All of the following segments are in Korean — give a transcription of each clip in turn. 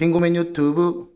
빙고맨 유튜브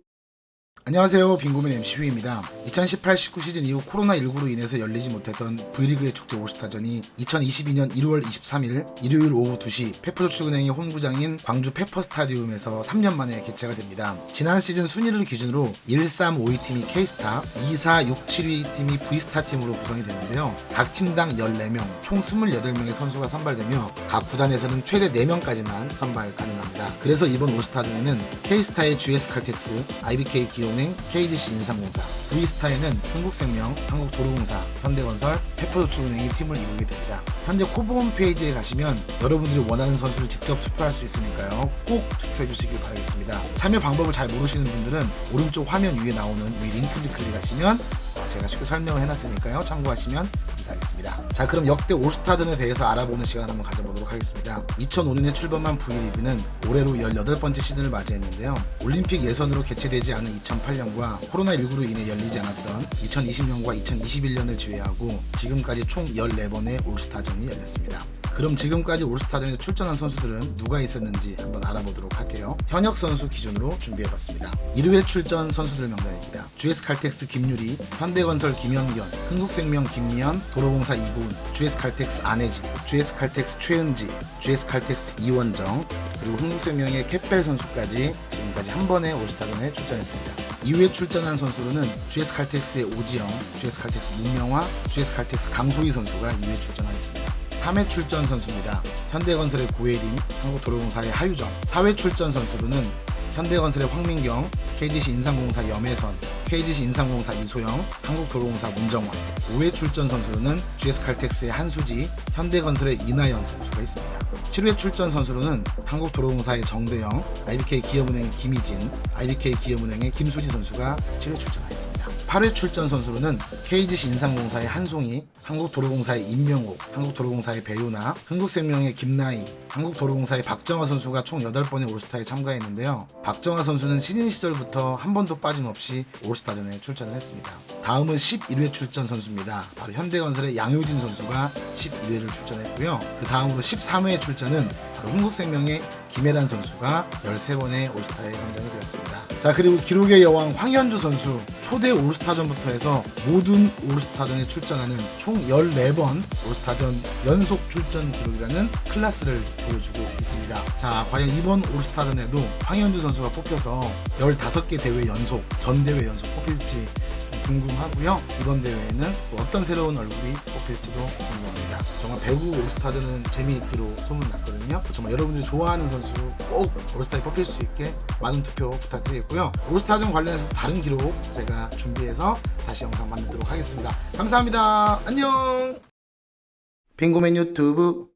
안녕하세요. 빙고맨 MC 휴입니다. 2018-19 시즌 이후 코로나19로 인해서 열리지 못했던 V리그의 축제 올스타전이 2022년 1월 23일 일요일 오후 2시 페퍼저축은행의 홈구장인 광주 페퍼스타디움에서 3년 만에 개최가 됩니다. 지난 시즌 순위를 기준으로 1, 3, 5위 팀이 K스타 2, 4, 6, 7위 팀이 V스타 팀으로 구성이 되는데요. 각 팀당 14명 총 28명의 선수가 선발되며 각 구단에서는 최대 4명까지만 선발 가능합니다. 그래서 이번 올스타전에는 K스타의 GS칼텍스, IBK 기업 은행, KGC 인삼공사, V스타에는 한국생명, 한국도로공사, 현대건설, 페퍼저축은행이 팀을 이루게 됩니다. 현재 코보 홈페이지에 가시면 여러분들이 원하는 선수를 직접 투표할 수 있으니까요. 꼭 투표해 주시길 바라겠습니다. 참여 방법을 잘 모르시는 분들은 오른쪽 화면 위에 나오는 위 링크를 클릭하시면 제가 쉽게 설명을 해놨으니까요. 참고하시면 감사하겠습니다. 자, 그럼 역대 올스타전에 대해서 알아보는 시간 한번 가져보도록 하겠습니다. 2005년에 출범한 V리그는 올해로 18번째 시즌을 맞이했는데요. 올림픽 예선으로 개최되지 않은 2008년과 코로나19로 인해 열리지 않았던 2020년과 2021년을 제외하고 지금까지 총 14번의 올스타전이 열렸습니다. 그럼 지금까지 올스타전에 출전한 선수들은 누가 있었는지 한번 알아보도록 할게요. 현역 선수 기준으로 준비해봤습니다. 1회 출전 선수들 명단입니다. GS칼텍스 김유리, 현대건설 김현견, 흥국생명 김미연, 도로공사 이고은, GS칼텍스 안혜진, GS칼텍스 최은지, GS칼텍스 이원정, 그리고 흥국생명의 캡벨 선수까지 지금까지 한 번의 올스타전에 출전했습니다. 2회 출전한 선수로는 GS칼텍스의 오지영, GS칼텍스 문명화, GS칼텍스 강소희 선수가 2회 출전하였습니다. 3회 출전 선수입니다. 현대건설의 고예림, 한국도로공사의 하유정. 4회 출전 선수로는 현대건설의 황민경, KGC 인삼공사 염혜선, KGC 인삼공사 이소영, 한국도로공사 문정원. 5회 출전 선수로는 GS칼텍스의 한수지, 현대건설의 이나연 선수가 있습니다. 7회 출전 선수로는 한국도로공사의 정대영, IBK 기업은행의 김희진, IBK 기업은행의 김수지 선수가 7회 출전하였습니다. 8회 출전 선수로는 KGC 인삼공사의 한송이, 한국도로공사의 임명욱, 한국도로공사의 배우나, 흥국생명의 김나희, 한국도로공사의 박정화 선수가 총 8번의 올스타에 참가했는데요. 박정화 선수는 신인 시절부터 한 번도 빠짐없이 올스타전에 출전을 했습니다. 다음은 11회 출전 선수입니다. 바로 현대건설의 양효진 선수가 12회를 출전했고요. 그 다음으로 13회 출전은 바로 흥국생명의 김혜란 선수가 13번의 올스타에 선정이 되었습니다. 자 그리고 기록의 여왕 황현주 선수 초대 올스타전부터 해서 모든 올스타전에 출전하는 총 14번 올스타전 연속 출전 기록이라는 클래스를 보여주고 있습니다. 자 과연 이번 올스타전에도 황현주 선수가 뽑혀서 15개 대회 연속 전 대회 연속 뽑힐지 궁금하고요. 이번 대회에는 또 어떤 새로운 얼굴이 뽑힐지도 궁금합니다. 정말 배구 올스타전은 재미있기로 소문났거든요. 정말 여러분들이 좋아하는 선수 꼭 올스타에 뽑힐 수 있게 많은 투표 부탁드리겠고요. 올스타전 관련해서 다른 기록 제가 준비해서 다시 영상 만들도록 하겠습니다. 감사합니다. 안녕. 빙고맨 유튜브